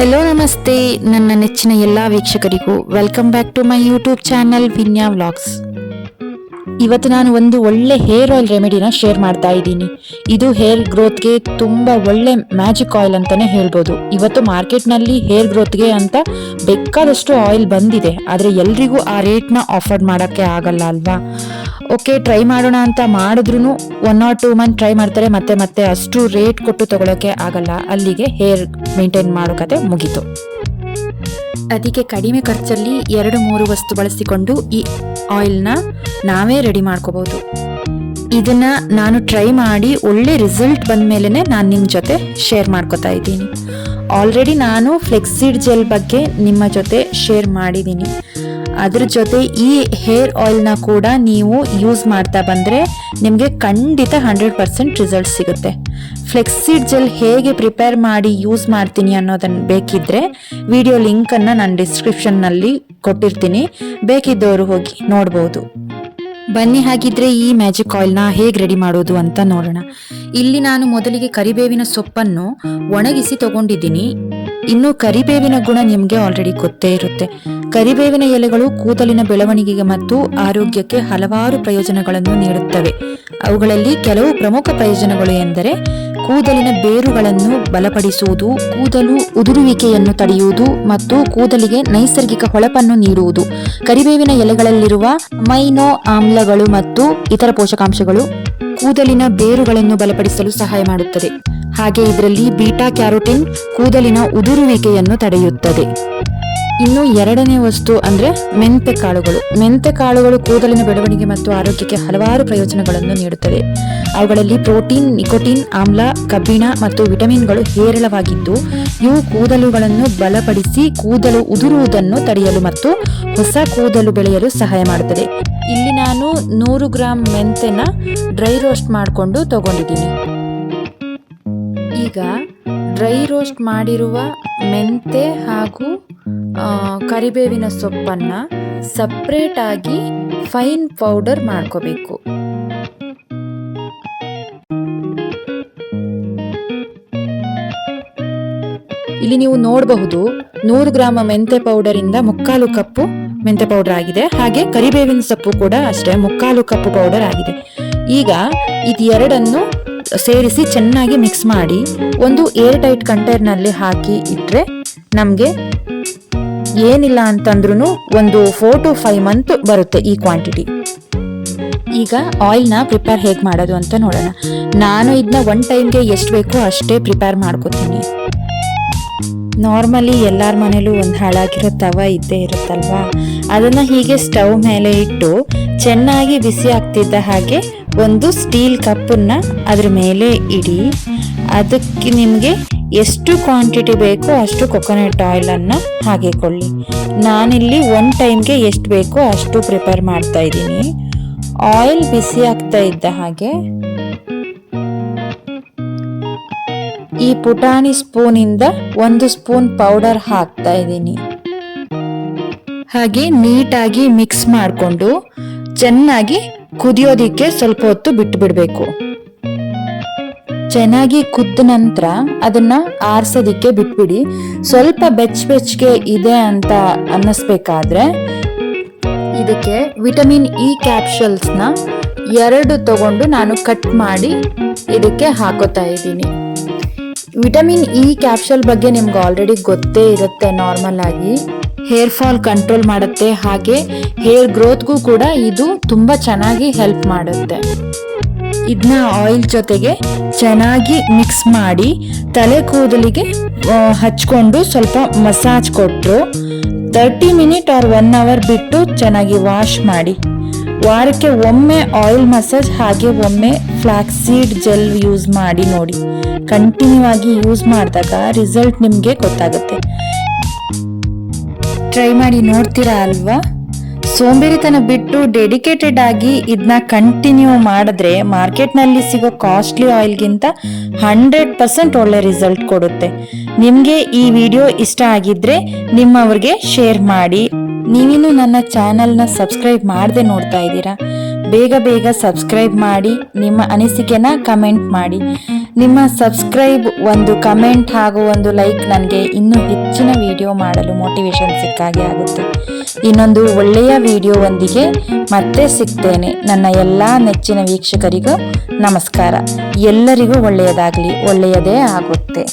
Hello ನಮಸ್ತೆ ನನ್ನ ನೆಚ್ಚಿನ ಎಲ್ಲ ವೀಕ್ಷಕರಿಗೂ welcome back to my YouTube channel Vinya vlogs ಇವತ್ತು ನಾನು ಒಂದು ಒಳ್ಳೆ ಹೇರ್ ಆಯಿಲ್ ರೆಮಿಡಿನ ಶೇರ್ ಮಾಡ್ತಾ ಇದ್ದೀನಿ. ಇದು ಹೇರ್ ಗ್ರೋತ್ಗೆ ತುಂಬ ಒಳ್ಳೆ ಮ್ಯಾಜಿಕ್ ಆಯಿಲ್ ಅಂತಾನೆ ಹೇಳ್ಬೋದು. ಇವತ್ತು ಮಾರ್ಕೆಟ್ನಲ್ಲಿ ಹೇರ್ ಗ್ರೋತ್ಗೆ ಅಂತ ಬೇಕಾದಷ್ಟು ಆಯಿಲ್ ಬಂದಿದೆ. ಆದರೆ ಎಲ್ರಿಗೂ ಆ ರೇಟ್ನ ಆಫರ್ ಮಾಡೋಕ್ಕೆ ಆಗಲ್ಲ ಅಲ್ವಾ? ಓಕೆ ಟ್ರೈ ಮಾಡೋಣ ಅಂತ ಮಾಡಿದ್ರು one or two month try ಮಾಡ್ತಾರೆ. ಮತ್ತೆ ಮತ್ತೆ ಅಷ್ಟು ರೇಟ್ ಕೊಟ್ಟು ತಗೊಳ್ಳೋಕ್ಕೆ ಆಗಲ್ಲ. ಅಲ್ಲಿಗೆ ಹೇರ್ ಮೇಂಟೈನ್ ಮಾಡೋ ಕತೆ ಮುಗೀತು. ಅದಕ್ಕೆ ಕಡಿಮೆ ಖರ್ಚಲ್ಲಿ ಎರಡು ಮೂರು ವಸ್ತು ಬಳಸಿಕೊಂಡು ಈ ಆಯಿಲ್ನ ನಾವೇ ರೆಡಿ ಮಾಡ್ಕೋಬಹುದು ಇದನ್ನ ನಾನು ಟ್ರೈ ಮಾಡಿ ಒಳ್ಳೆ ರಿಸಲ್ಟ್ ಬಂದ ಮೇಲೆ ನಾನು ನಿಮ್ಮ ಜೊತೆ ಶೇರ್ ಮಾಡ್ಕೋತಾ ಇದ್ದೀನಿ. ಆಲ್ರೆಡಿ ನಾನು ಫ್ಲೆಕ್ಸಿಡ್ ಜೆಲ್ ಬಗ್ಗೆ ನಿಮ್ಮ ಜೊತೆ ಶೇರ್ ಮಾಡಿದ್ದೀನಿ. ಅದ್ರ ಜೊತೆ ಈ ಹೇರ್ ಆಯಿಲ್ನ ಕೂಡ ನೀವು ಯೂಸ್ ಮಾಡ್ತಾ ಬಂದರೆ ನಿಮಗೆ ಖಂಡಿತ ಹಂಡ್ರೆಡ್ ಪರ್ಸೆಂಟ್ ರಿಸಲ್ಟ್ ಸಿಗುತ್ತೆ. ಫ್ಲೆಕ್ಸಿಡ್ ಜೆಲ್ ಹೇಗೆ ಪ್ರಿಪೇರ್ ಮಾಡಿ ಯೂಸ್ ಮಾಡ್ತೀನಿ ಅನ್ನೋದನ್ನು ಬೇಕಿದ್ರೆ ವಿಡಿಯೋ ಲಿಂಕನ್ನು ನಾನು ಡಿಸ್ಕ್ರಿಪ್ಷನ್ನಲ್ಲಿ ಕೊಟ್ಟಿರ್ತೀನಿ. ಬೇಕಿದ್ದವರು ಹೋಗಿ ನೋಡ್ಬೋದು. ಬನ್ನಿ ಹಾಗಿದ್ರೆ ಈ ಮ್ಯಾಜಿಕ್ ಆಯಿಲ್ನ ಹೇಗೆ ರೆಡಿ ಮಾಡೋದು ಅಂತ ನೋಡೋಣ. ಇಲ್ಲಿ ನಾನು ಮೊದಲಿಗೆ ಕರಿಬೇವಿನ ಸೊಪ್ಪನ್ನು ಒಣಗಿಸಿ ತಗೊಂಡಿದ್ದೀನಿ. ಇನ್ನು ಕರಿಬೇವಿನ ಗುಣ ನಿಮಗೆ ಆಲ್ರೆಡಿ ಗೊತ್ತೇ ಇರುತ್ತೆ. ಕರಿಬೇವಿನ ಎಲೆಗಳು ಕೂದಲಿನ ಬೆಳವಣಿಗೆಗೆ ಮತ್ತು ಆರೋಗ್ಯಕ್ಕೆ ಹಲವಾರು ಪ್ರಯೋಜನಗಳನ್ನು ನೀಡುತ್ತವೆ. ಅವುಗಳಲ್ಲಿ ಕೆಲವು ಪ್ರಮುಖ ಪ್ರಯೋಜನಗಳು ಎಂದರೆ ಕೂದಲಿನ ಬೇರುಗಳನ್ನು ಬಲಪಡಿಸುವುದು, ಕೂದಲು ಉದುರುವಿಕೆಯನ್ನು ತಡೆಯುವುದು ಮತ್ತು ಕೂದಲಿಗೆ ನೈಸರ್ಗಿಕ ಹೊಳಪನ್ನು ನೀಡುವುದು. ಕರಿಬೇವಿನ ಎಲೆಗಳಲ್ಲಿರುವ ಮೈನೋ ಆಮ್ಲಗಳು ಮತ್ತು ಇತರ ಪೋಷಕಾಂಶಗಳು ಕೂದಲಿನ ಬೇರುಗಳನ್ನು ಬಲಪಡಿಸಲು ಸಹಾಯ ಮಾಡುತ್ತದೆ. ಹಾಗೆ ಇದರಲ್ಲಿ ಬೀಟಾ ಕ್ಯಾರೋಟಿನ್ ಕೂದಲಿನ ಉದುರುವಿಕೆಯನ್ನು ತಡೆಯುತ್ತದೆ. ಇನ್ನು ಎರಡನೇ ವಸ್ತು ಅಂದ್ರೆ ಮೆಂತೆ ಕಾಳುಗಳು. ಮೆಂತೆ ಕಾಳುಗಳು ಕೂದಲಿನ ಬೆಳವಣಿಗೆ ಮತ್ತು ಆರೋಗ್ಯಕ್ಕೆ ಹಲವಾರು ಪ್ರಯೋಜನಗಳನ್ನು ನೀಡುತ್ತದೆ ಅವುಗಳಲ್ಲಿ ಪ್ರೋಟೀನ್, ನಿಕೋಟಿನ್, ಆಮ್ಲ, ಕಬ್ಬಿಣ ಮತ್ತು ವಿಟಮಿನ್ಗಳು ಹೇರಳವಾಗಿದ್ದು, ಇವು ಕೂದಲುಗಳನ್ನು ಬಲಪಡಿಸಿ ಕೂದಲು ಉದುರುವುದನ್ನು ತಡೆಯಲು ಮತ್ತು ಹೊಸ ಕೂದಲು ಬೆಳೆಯಲು ಸಹಾಯ ಮಾಡುತ್ತದೆ. ಇಲ್ಲಿ ನಾನು ನೂರು ಗ್ರಾಂ ಮೆಂತೆನ ಡ್ರೈ ರೋಸ್ಟ್ ಮಾಡಿಕೊಂಡು ತಗೊಂಡಿದ್ದೀನಿ. ಈಗ ಡ್ರೈ ರೋಸ್ಟ್ ಮಾಡಿರುವ ಮೆಂತೆ ಹಾಗೂ ಕರಿಬೇವಿನ ಸೊಪ್ಪನ್ನು ಸಪ್ರೇಟಾಗಿ ಫೈನ್ ಪೌಡರ್ ಮಾಡ್ಕೋಬೇಕು. ಇಲ್ಲಿ ನೀವು ನೋಡಬಹುದು ನೂರು ಗ್ರಾಮ ಮೆಂತೆ ಪೌಡರ್ ಇಂದ ಮುಕ್ಕಾಲು ಕಪ್ಪು ಮೆಂತೆ ಪೌಡರ್ ಆಗಿದೆ. ಹಾಗೆ ಕರಿಬೇವಿನ ಸೊಪ್ಪು ಕೂಡ ಅಷ್ಟೇ ಮುಕ್ಕಾಲು ಕಪ್ಪು ಪೌಡರ್ ಆಗಿದೆ. ಈಗ ಇದು ಎರಡನ್ನು ಸೇರಿಸಿ ಚೆನ್ನಾಗಿ ಮಿಕ್ಸ್ ಮಾಡಿ ಒಂದು ಏರ್ ಟೈಟ್ ಕಂಟೈನರ್ನಲ್ಲಿ ಹಾಕಿ ಇಟ್ಟರೆ ನಮಗೆ ಏನಿಲ್ಲ ಅಂತಂದ್ರೂ ಒಂದು ಫೋರ್ ಟು ಫೈವ್ ಮಂತ್ ಬರುತ್ತೆ ಈ ಕ್ವಾಂಟಿಟಿ ಈಗ ಆಯಿಲ್ನ ಪ್ರಿಪೇರ್ ಹೇಗೆ ಮಾಡೋದು ಅಂತ ನೋಡೋಣ. ನಾನು ಇದನ್ನ ಒನ್ ಟೈಮ್ಗೆ ಎಷ್ಟು ಬೇಕೋ ಅಷ್ಟೇ ಪ್ರಿಪೇರ್ ಮಾಡ್ಕೋತೀನಿ. ನಾರ್ಮಲಿ ಎಲ್ಲರ ಮನೇಲೂ ಒಂದು ಹಾಳಾಗಿರೋ ತವ ಇದ್ದೇ ಇರುತ್ತಲ್ವಾ? ಅದನ್ನು ಹೀಗೆ ಸ್ಟವ್ ಮೇಲೆ ಇಟ್ಟು ಚೆನ್ನಾಗಿ ಬಿಸಿ ಆಗ್ತಿದ್ದ ಹಾಗೆ ಒಂದು ಸ್ಟೀಲ್ ಕಪ್ಪನ್ನು ಅದ್ರ ಮೇಲೆ ಇಡಿ. ಅದಕ್ಕೆ ನಿಮಗೆ ಎಷ್ಟು ಕ್ವಾಂಟಿಟಿ ಬೇಕೋ ಅಷ್ಟು ಕೊಕೊನಟ್ ಆಯಿಲನ್ನು ಹಾಕಿಕೊಳ್ಳಿ. ನಾನಿಲ್ಲಿ ಒನ್ ಟೈಮ್ಗೆ ಎಷ್ಟು ಬೇಕೋ ಅಷ್ಟು ಪ್ರಿಪೇರ್ ಮಾಡ್ತಾ ಇದ್ದೀನಿ. ಆಯಿಲ್ ಬಿಸಿ ಆಗ್ತಾ ಇದ್ದ ಹಾಗೆ. ಈ ಪುಟಾಣಿ ಸ್ಪೂನಿಂದ ಒಂದು ಸ್ಪೂನ್ ಪೌಡರ್ ಹಾಕ್ತಾ ಇದ್ದೀನಿ. ಹಾಗೆ ನೀಟಾಗಿ ಮಿಕ್ಸ್ ಮಾಡಿಕೊಂಡು ಚೆನ್ನಾಗಿ ಕುದಿಯೋದಿಕ್ಕೆ ಸ್ವಲ್ಪ ಹೊತ್ತು ಬಿಟ್ಟು ಬಿಡಬೇಕು ಚೆನ್ನಾಗಿ ಕುದ್ದ ನಂತರ ಅದನ್ನ ಆರಿಸೋದಿಕ್ಕೆ ಬಿಟ್ಬಿಡಿ. ಸ್ವಲ್ಪ ಬೆಚ್ಚ ಬೆಚ್ಚಗೆ ಇದೆ ಅಂತ ಅನ್ನಿಸ್ಬೇಕಾದ್ರೆ ಇದಕ್ಕೆ ವಿಟಮಿನ್ ಇ ಕ್ಯಾಪ್ಸಲ್ಸ್ನ ಎರಡು ತಗೊಂಡು ನಾನು ಕಟ್ ಮಾಡಿ ಇದಕ್ಕೆ ಹಾಕೋತಾ ಇದ್ದೀನಿ. ವಿಟಮಿನ್ ಇ ಕ್ಯಾಪ್ಸಲ್ ಬಗ್ಗೆ ನಿಮ್ಗೆ ಆಲ್ರೆಡಿ ಗೊತ್ತೇ ಇರುತ್ತೆ ನಾರ್ಮಲ್ ಆಗಿ. ಹೇರ್ ಫಾಲ್ ಕಂಟ್ರೋಲ್ ಮಾಡುತ್ತೆ, ಹಾಗೆ ಹೇರ್ ಗ್ರೋತ್ಗೂ ಕೂಡ ಇದು ತುಂಬ ಚೆನ್ನಾಗಿ ಹೆಲ್ಪ್ ಮಾಡುತ್ತೆ. ಇದನ್ನ ಆಯಿಲ್ ಜೊತೆಗೆ ಚೆನ್ನಾಗಿ ಮಿಕ್ಸ್ ಮಾಡಿ ತಲೆ ಕೂದಲಿಗೆ ಹಚ್ಕೊಂಡು ಸ್ವಲ್ಪ ಮಸಾಜ್ ಕೊಟ್ಟರು thirty minute or one hour ಬಿಟ್ಟು ಚೆನ್ನಾಗಿ ವಾಶ್ ಮಾಡಿ. ವಾರಕ್ಕೆ ಒಮ್ಮೆ ಆಯಿಲ್ ಮಸಾಜ್, ಹಾಗೆ ಒಮ್ಮೆ ಫ್ಲಾಕ್ಸೀಡ್ ಜೆಲ್ ಯೂಸ್ ಮಾಡಿ ನೋಡಿ. ಕಂಟಿನ್ಯೂ ಆಗಿ ಯೂಸ್ ಮಾಡಿದಾಗ ರಿಸಲ್ಟ್ ನಿಮಗೆ ಗೊತ್ತಾಗುತ್ತೆ. ಟ್ರೈ ಮಾಡಿ ನೋಡ್ತೀರಾ ಅಲ್ವಾ? ಸೋಂಬೇರಿತನ ಬಿಟ್ಟು ಡೆಡಿಕೇಟೆಡ್ ಆಗಿ ಇದನ್ನ ಕಂಟಿನ್ಯೂ ಮಾಡಿದ್ರೆ ಮಾರ್ಕೆಟ್ನಲ್ಲಿ ಸಿಗೋ ಕಾಸ್ಟ್ಲಿ ಆಯಿಲ್ಗಿಂತ ಹಂಡ್ರೆಡ್ ಪರ್ಸೆಂಟ್ ಒಳ್ಳೆ ರಿಸಲ್ಟ್ ಕೊಡುತ್ತೆ. ನಿಮಗೆ ಈ ವಿಡಿಯೋ ಇಷ್ಟ ಆಗಿದ್ರೆ ನಿಮ್ಮವ್ರಿಗೆ ಶೇರ್ ಮಾಡಿ. ನೀವಿನ್ನು ನನ್ನ ಚಾನಲ್ನ ಸಬ್ಸ್ಕ್ರೈಬ್ ಮಾಡದೆ ನೋಡ್ತಾ ಇದ್ದೀರಾ? ಬೇಗ ಬೇಗ ಸಬ್ಸ್ಕ್ರೈಬ್ ಮಾಡಿ, ನಿಮ್ಮ ಅನಿಸಿಕೆನ ಕಮೆಂಟ್ ಮಾಡಿ. ನಿಮ್ಮ ಸಬ್ಸ್ಕ್ರೈಬ್, ಒಂದು ಕಮೆಂಟ್ ಹಾಗೂ ಒಂದು ಲೈಕ್ ನನಗೆ ಇನ್ನೂ ಹೆಚ್ಚಿನ ವಿಡಿಯೋ ಮಾಡಲು ಮೋಟಿವೇಶನ್ ಸಿಕ್ಕಾಗೆ ಆಗುತ್ತೆ. ಇನ್ನೊಂದು ಒಳ್ಳೆಯ ವಿಡಿಯೋವೊಂದಿಗೆ ಮತ್ತೆ ಸಿಗ್ತೇನೆ. ನನ್ನ ಎಲ್ಲ ನೆಚ್ಚಿನ ವೀಕ್ಷಕರಿಗೂ ನಮಸ್ಕಾರ. ಎಲ್ಲರಿಗೂ ಒಳ್ಳೆಯದಾಗಲಿ, ಒಳ್ಳೆಯದೇ ಆಗುತ್ತೆ.